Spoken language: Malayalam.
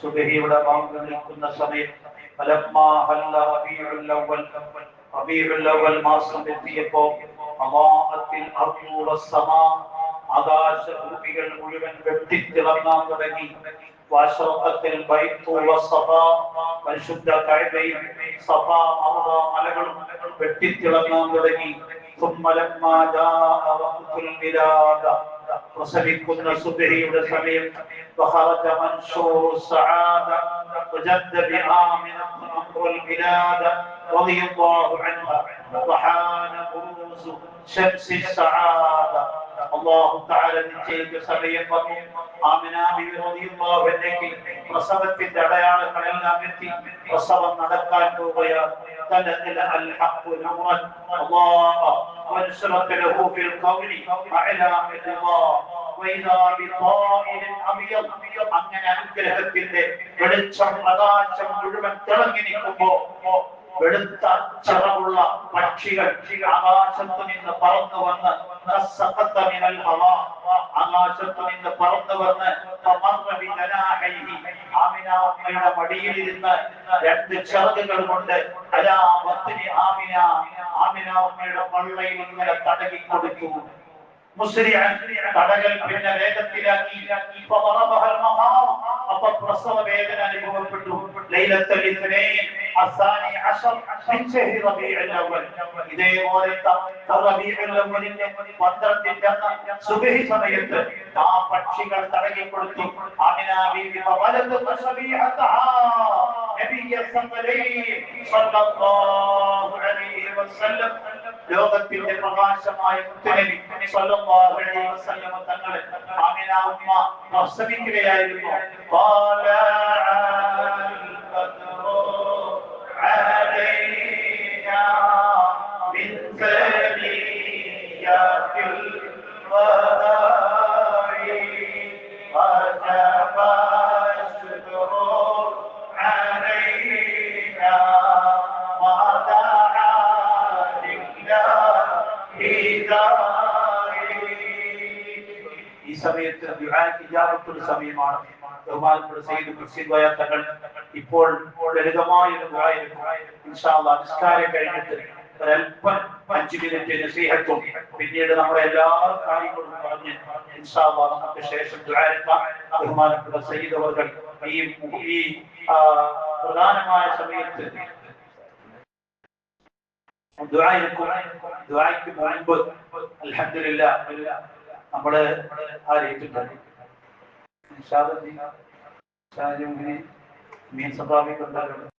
സുബഹിയുടെ ബാങ്ക് നിൽക്കുന്ന സമയം ഫലമ്മാ ഹല്ല റബീഉൽ അവ്വൽ റബീഉൽ അവ്വൽ മാസം എത്തിയപ്പോൾ അമാഅത്തിൽ അർളു വസ്സമാ ആകാശ ഭൂമികൾ മുഴുവൻ വെട്ടിത്തിളങ്ങാൻ തുടങ്ങി വാശറത്തിൽ ബൈത്തു വസ്സഫാ പരിശുദ്ധ കഅബയും സഫാ മർവ മലകളും വെട്ടിത്തിളങ്ങാൻ തുടങ്ങി ثم لما جاء وقت الولادة وسبق كنا صبحي سبيق فخرج منشور السعادة وجد بآمنة أمر البلاد رضي الله عنها. وحان بروز شمس السعادة. അള്ളാഹു താല നിശ്ചയിച്ച സമയം വന്നു ആമിന ബിബി റളിയല്ലാഹു അൻഹയ്ക്ക് പ്രസവത്തിന്റെ അടയാളങ്ങളെല്ലാം എത്തി പ്രസവം നടക്കാൻ പോവുകയാണ് തലത്തിൽ അൽ ഹഖ് നൂറൻ അല്ലാഹ് وانشرت له في القول أعلام الله وإذا بطائر أبيض അങ്ങനെ അനുഗ്രഹത്തിന്റെ വെളിച്ചം പ്രകാശം മുഴുവൻ തിളങ്ങി നിൽക്കുമ്പോ വെളുത്ത അച്ചറവുള്ള പക്ഷികൾ ആകാശത്തു നിന്ന് പറന്നു വന്ന് ആകാശത്തു നിന്ന് പറന്നു വന്ന് ആമിനാമ്മയുടെ മടിയിൽ ഇരുന്ന് രണ്ട് ചെറുതുകൾ കൊണ്ട് അലാമത്തിന് ആമിന ആമിനാമ്മയുടെ പള്ളയിൽ ഇങ്ങനെ തടകി കൊടുത്തു. കടകൾ പിന്നെ വേഗത്തിലാക്കി. അപ്പൊ പ്രസവ വേദന അനുഭവപ്പെട്ടു ലൈലത്തലിനെ ഇതേപോലത്തെ സുബഹി സമയത്ത് ആ പക്ഷികൾ തടകി കൊടുത്തു ലോകത്തിന്റെ പ്രകാശമായ മുത്തനബി തങ്ങളെ ആമിന ഉമ്മ പ്രസവിക്കുകയായിരുന്നു ഈ സമയത്ത് ഇജാബത്തുള്ള സമയമാണ്. ബഹുമാനപ്പെട്ട സയ്യിദ് മുഹ്സിൻ ഗോയ തങ്ങൾ ഇപ്പോൾ ലളിതമായ ഒരു അല്ലാഹ് നിസ്കാരം കഴിഞ്ഞിട്ട് ഒരല്പം അഞ്ചു മിനിറ്റ് നസീഹത്തും പിന്നീട് നമ്മുടെ എല്ലാ കാര്യങ്ങളും പറഞ്ഞ് ഇൻഷാ അല്ലാഹ് നമുക്ക് ശേഷം ബഹുമാനപ്പെട്ട സയ്യിദ് അവർ ഈ പ്രധാനമായ സമയത്ത് ദുആയ്ക്ക് മുൻപ് നമ്മൾ ആ ഷാജി മീൻ സഭാവിക്കുണ്ടാകും